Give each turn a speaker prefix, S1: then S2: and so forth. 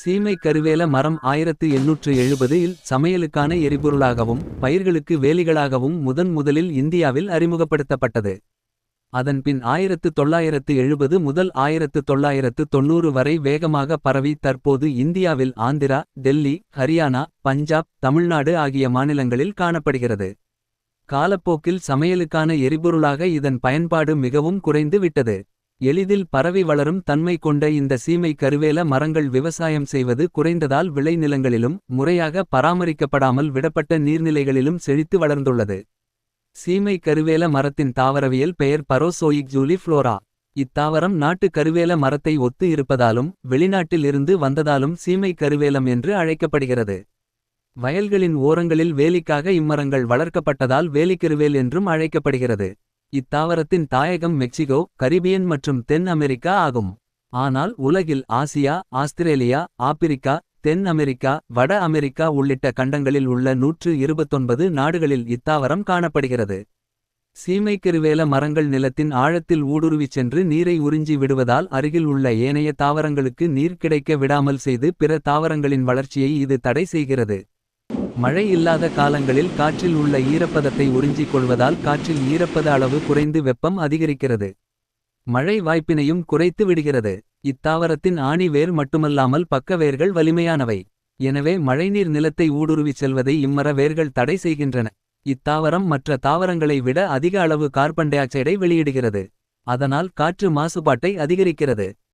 S1: சீமை கருவேல மரம் ஆயிரத்து எண்ணூற்று எழுபது இல் சமையலுக்கான எரிபொருளாகவும் பயிர்களுக்கு வேலிகளாகவும் முதன் முதலில் இந்தியாவில் அறிமுகப்படுத்தப்பட்டது. அதன்பின் ஆயிரத்து தொள்ளாயிரத்து எழுபது முதல் ஆயிரத்து தொள்ளாயிரத்து தொண்ணூறு வரை வேகமாக பரவி தற்போது இந்தியாவில் ஆந்திரா டெல்லி ஹரியானா பஞ்சாப் தமிழ்நாடு ஆகிய மாநிலங்களில் காணப்படுகிறது. காலப்போக்கில் சமையலுக்கான எரிபொருளாக இதன் பயன்பாடு மிகவும் குறைந்து விட்டது. எளிதில் பரவி வளரும் தன்மை கொண்ட இந்த சீமை கருவேல மரங்கள் விவசாயம் செய்வது குறைந்ததால் விளைநிலங்களிலும் முறையாக பராமரிக்கப்படாமல் விடப்பட்ட நீர்நிலைகளிலும் செழித்து வளர்ந்துள்ளது. சீமை கருவேல மரத்தின் தாவரவியல் பெயர் பரோசோயிக் ஜூலி ஃப்ளோரா இத்தாவரம் நாட்டு கருவேல மரத்தை ஒத்து இருப்பதாலும் வெளிநாட்டில் இருந்து வந்ததாலும் சீமை கருவேலம் என்று அழைக்கப்படுகிறது. வயல்களின் ஓரங்களில் வேலிக்காக இம்மரங்கள் வளர்க்கப்பட்டதால் வேலிக்கருவேல் என்றும் அழைக்கப்படுகிறது. இத்தாவரத்தின் தாயகம் மெக்சிகோ கரிபியன் மற்றும் தென் அமெரிக்கா ஆகும். ஆனால் உலகில் ஆசியா ஆஸ்திரேலியா ஆப்பிரிக்கா தென் அமெரிக்கா வட அமெரிக்கா உள்ளிட்ட கண்டங்களில் உள்ள நூற்று இருபத்தொன்பது நாடுகளில் இத்தாவரம் காணப்படுகிறது. சீமைக்கருவேல மரங்கள் நிலத்தின் ஆழத்தில் ஊடுருவிச் சென்று நீரை உறிஞ்சி விடுவதால் அருகில் உள்ள ஏனைய தாவரங்களுக்கு நீர் கிடைக்க விடாமல் செய்து பிற தாவரங்களின் வளர்ச்சியை இது தடை செய்கிறது. மழை இல்லாத காலங்களில் காற்றில் உள்ள ஈரப்பதத்தை உறிஞ்சிக் கொள்வதால் காற்றில் ஈரப்பத அளவு குறைந்து வெப்பம் அதிகரிக்கிறது. மழை வாய்ப்பினையும் குறைத்து விடுகிறது. இத்தாவரத்தின் ஆணி வேர் மட்டுமல்லாமல் பக்க வேர்கள் வலிமையானவை. எனவே மழைநீர் நிலத்தை ஊடுருவிச் செல்வதை இம்மர வேர்கள் தடை செய்கின்றன. இத்தாவரம் மற்ற தாவரங்களை விட அதிக அளவு கார்பன் டை ஆக்சைடை வெளியிடுகிறது. அதனால் காற்று மாசுபாட்டை அதிகரிக்கிறது.